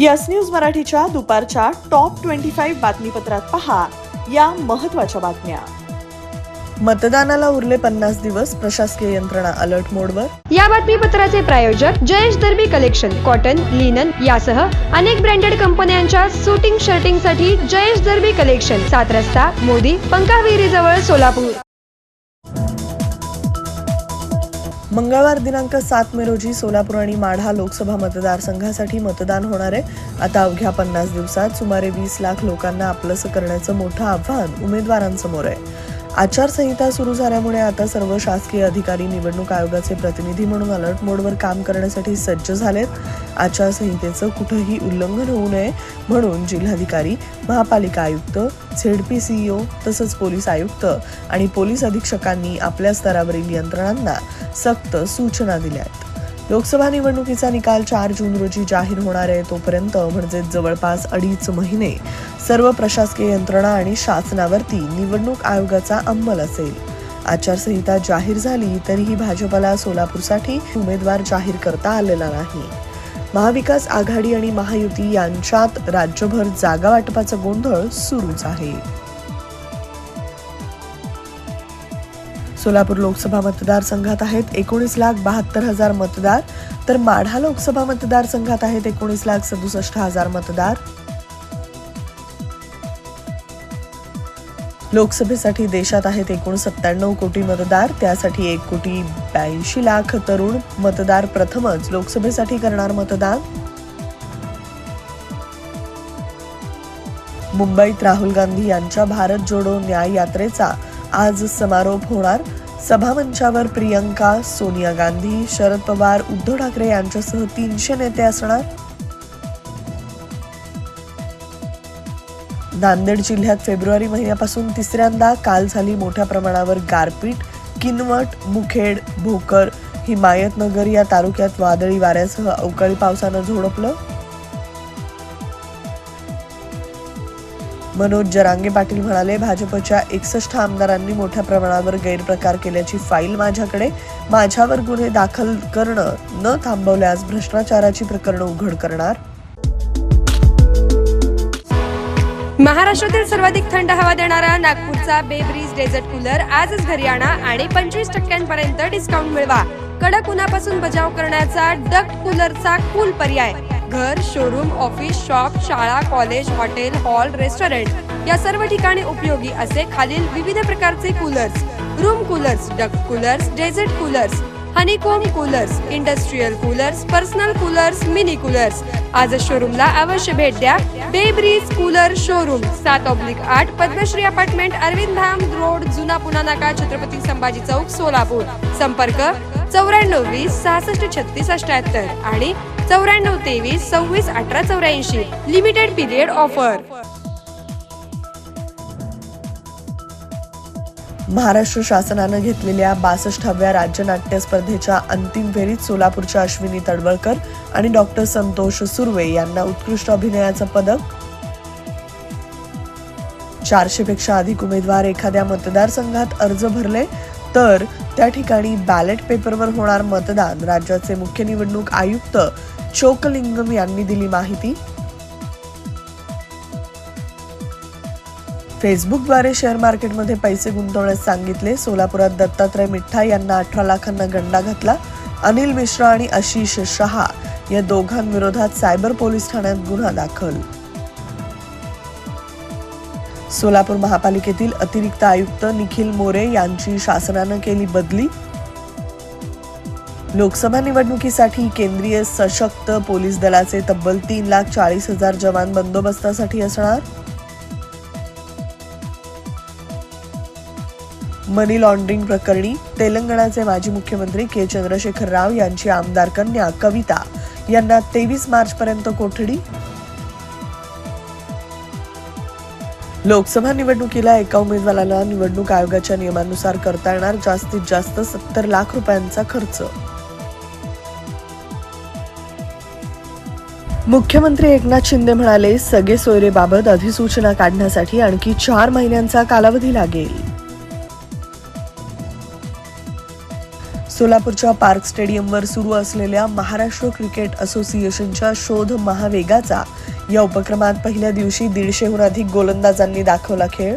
Yes news मराठीच्या दुपारच्या top twenty five बातमीपत्रात पहा या महत्त्वाच्या बातम्या. मतदानाला उरले पन्नास दिवस प्रशासकीय यंत्रणा अलर्ट मोडवर. या बातमीपत्राचे प्रायोजक Jayesh Darbi collection cotton linen यासह अनेक ब्रँडेड कंपन्यांच्या सुटिंग शर्टिंगसाठी जयेश दर्बी कलेक्शन सात रस्ता मोदी पंकाविहिरी जवळ सोलापूर. मंगळवार दिनांक सात मे रोजी सोलापूर आणि माढा लोकसभा मतदारसंघासाठी मतदान होणार आहे. आता अवघ्या पन्नास दिवसात सुमारे वीस लाख लोकांना आपलंसं करण्याचं मोठं आव्हान उमेदवारांसमोर आहे. आचारसंहिता सुरू झाल्यामुळे आता सर्व शासकीय अधिकारी निवडणूक आयोगाचे प्रतिनिधी म्हणून अलर्ट मोडवर काम करण्यासाठी सज्ज झालेत. आचारसंहितेचं कुठंही उल्लंघन होऊ नये म्हणून जिल्हाधिकारी महापालिका आयुक्त झेडपी सीईओ तसंच पोलीस आयुक्त आणि पोलीस अधीक्षकांनी आपल्या स्तरावरील यंत्रणांना सक्त सूचना दिल्या आहेत लोकसभा निवडणुकीचा निकाल चार जून रोजी जाहीर होणार आहे. तोपर्यंत म्हणजे जवळपास अडीच महिने सर्व प्रशासकीय यंत्रणा आणि शासनावरती निवडणूक आयोगाचा अंमल असेल. आचारसंहिता जाहीर झाली तरीही भाजपला सोलापूरसाठी उमेदवार जाहीर करता आलेला नाही. महाविकास आघाडी आणि महायुती यांच्यात राज्यभर जागा वाटपाचा गोंधळ सुरूच आहे. सोलापूर लोकसभा मतदारसंघात आहेत एकोणीस लाख बहात्तर हजार मतदार. तर माढा लोकसभा मतदारसंघात आहेत एकोणीस लाख सदुसष्ट हजार मतदार. लोकसभेसाठी देशात आहेत एकूण सत्त्याण्णव कोटी मतदार त्यासाठी एक कोटी ब्याऐंशी लाख तरुण मतदार प्रथमच लोकसभेसाठी करणार मतदान. मुंबईत राहुल गांधी यांच्या भारत जोडो न्याय यात्रेचा आज समारोप होणार. सभामंचावर प्रियंका सोनिया गांधी शरद पवार उद्धव ठाकरे यांच्यासह तीनशे नेते असणार. नांदेड जिल्ह्यात फेब्रुवारी महिन्यापासून तिसऱ्यांदा काल झाली मोठ्या प्रमाणावर गारपीट. किनवट मुखेड भोकर हिमायतनगर या तालुक्यात वादळी वाऱ्यासह अवकाळी पावसानं झोडपलं. मनोज जरांगे पाटील म्हणाले भाजपच्या एकसष्ट आमदारांनी मोठ्या प्रमाणावर गैरप्रकार केल्याची फाईल माझ्याकडे. माझ्यावर गुन्हे दाखल करणं न थांबवल्यास भ्रष्टाचाराची प्रकरणं उघड करणार. महाराष्ट्रातील सर्वाधिक थंड हवा देणारा नागपूरचा बेब्रीज डेझर्ट कूलर आजच घरी आणा आणि पंचवीस टक्क्यांपर्यंत डिस्काउंट मिळवा. कडक उन्हापासून बचाव करण्याचा डक्ट कूलरचा कूल पर्याय. घर शोरूम ऑफिस शॉप शाळा कॉलेज हॉटेल हॉल रेस्टॉरंट या सर्व ठिकाणी उपयोगी असे खालील विविध प्रकारचे coolers room coolers duct coolers desert coolers honeycomb coolers industrial coolers personal coolers mini coolers आज शोरूमला अवश्य भेट द्या. बेब्रीज कूलर शोरूम सात ऑब्लिक आठ पद्मश्री अपार्टमेंट अरविंद धाम रोड जुना पुना नाका छत्रपती संभाजी चौक सोलापूर. संपर्क चौऱ्याण्णव वीस सहासष्ट छत्तीस अठ्याहत्तर. आणि चौऱ्याण्णव तेवीस सव्वीस अठरा चौऱ्याऐंशी. लिमिटेड पिरियड ऑफर महाराष्ट्र शासनानं घेतलेल्या बासष्टाव्या राज्य नाट्य स्पर्धेच्या अंतिम फेरीत सोलापूरच्या अश्विनी तडवळकर आणि डॉक्टर संतोष सुर्वे यांना उत्कृष्ट अभिनयाचं पदक. चारशे पेक्षा अधिक उमेदवार एखाद्या मतदारसंघात अर्ज भरले तर त्या ठिकाणी बॅलेट पेपरवर होणार मतदान राज्याचे मुख्य निवडणूक आयुक्त चोकलिंगम यांनी दिली माहिती फेसबुकद्वारे शेअर मार्केटमध्ये पैसे गुंतवण्यास सांगितले सोलापुरात दत्तात्रय मिठ्ठा यांना अठरा लाखांना गंडा घातला अनिल मिश्रा आणि आशिष शहा या दोघांविरोधात सायबर पोलीस ठाण्यात गुन्हा दाखल सोलापूर महापालिकेतील अतिरिक्त आयुक्त निखिल मोरे यांची शासनानं केली बदली लोकसभा निवडणुकीसाठी केंद्रीय सशक्त पोलीस दलाचे तब्बल तीन लाख चाळीस हजार जवान बंदोबस्तासाठी असणार? मनी लॉन्ड्रिंग प्रकरणी तेलंगणाचे माजी मुख्यमंत्री के. चंद्रशेखर राव यांची आमदार कन्या कविता यांना तेवीस मार्चपर्यंत कोठडी? लोकसभा निवडणुकीला एका उमेदवाराला निवडणूक आयोगाच्या नियमानुसार करता येणार जास्तीत जास्त सत्तर लाख रुपयांचा खर्च मुख्यमंत्री एकनाथ शिंदे म्हणाले सगळे सोयरेबाबत अधिसूचना काढण्यासाठी आणखी चार महिन्यांचा कालावधी लागेल. सोलापूरच्या पार्क स्टेडियमवर सुरू असलेल्या महाराष्ट्र क्रिकेट असोसिएशनच्या शोध महावेगाचा या उपक्रमात पहिल्या दिवशी दीडशेहून अधिक गोलंदाजांनी दाखवला खेळ.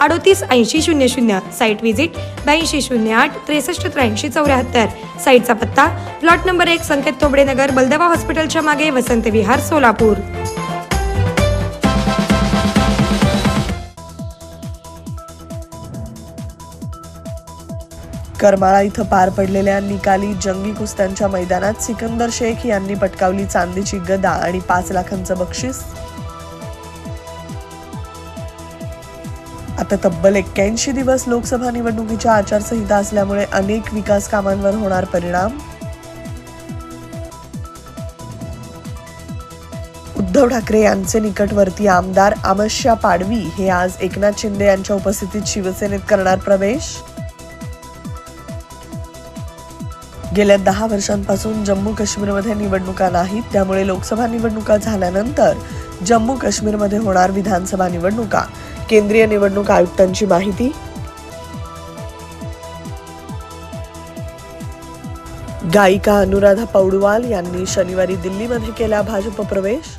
अडोतीस ऐंशी शून्य शून्य साईट व्हिजिट ब्याऐंशी शून्य आठ त्रेसष्ट त्र्याऐंशी चौऱ्याहत्तर. साईटचा पत्ता प्लॉट नंबर एक संकेत तोबडे नगर बलदवा हॉस्पिटलच्या मागे वसंत विहार सोलापूर. करमाळा इथं पार पडलेल्या निकाली जंगी कुस्त्यांच्या मैदानात सिकंदर शेख यांनी पटकावली चांदीची गदा आणि पाच लाखांचं बक्षीस. आता तब्बल एक्क्याऐंशी दिवस लोकसभा निवडणुकीच्या आचारसंहिता असल्यामुळे अनेक विकास कामांवर होणार परिणाम. उद्धव ठाकरे यांचे निकटवर्ती आमदार आमश्या पाडवी हे आज एकनाथ शिंदे यांच्या उपस्थितीत शिवसेनेत करणार प्रवेश. गेल्या दहा वर्षांपासून जम्मू काश्मीरमध्ये निवडणुका नाहीत त्यामुळे लोकसभा निवडणुका झाल्यानंतर जम्मू काश्मीरमध्ये होणार विधानसभा निवडणुका. केंद्रीय निवडणूक आयुक्तांची माहिती. गायिका अनुराधा पौडवाल यांनी शनिवारी दिल्लीमध्ये केला भाजप प्रवेश.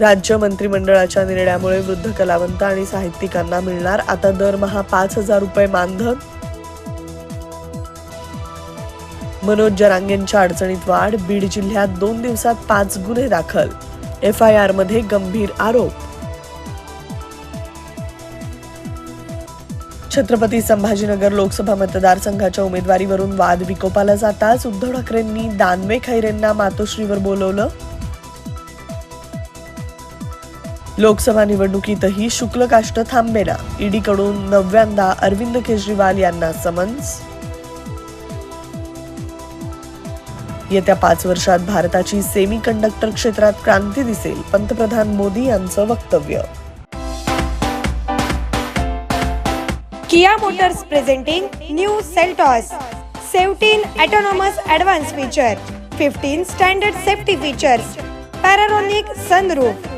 राज्य मंत्रिमंडळाच्या निर्णयामुळे वृद्ध कलावंत आणि साहित्यिकांना मिळणार आता दरमहा पाच हजार रुपये मानधन. मनोज जरांगेंच्या अडचणीत वाढ बीड जिल्ह्यात दोन दिवसात पाच गुन्हे दाखल एफ आय आरमध्ये गंभीर आरोप. छत्रपती संभाजीनगर लोकसभा मतदारसंघाच्या उमेदवारीवरून वाद विकोपाला जाताच उद्धव ठाकरेंनी दानवे खैरेंना मातोश्रीवर बोलवलं. लोकसभा निवडणुकीतही शुक्ल काष्ट थांबेना. ईडीकडून नवव्यांदा अरविंद केजरीवाल यांना समन्स. येत्या पाच वर्षात भारताची सेमी कंडक्टर क्षेत्रात क्रांती दिसेल पंतप्रधान मोदी यांचं वक्तव्य. Kia Motors presenting new Seltos seventeen autonomous advance feature fifteen standard safety features panoramic sunroof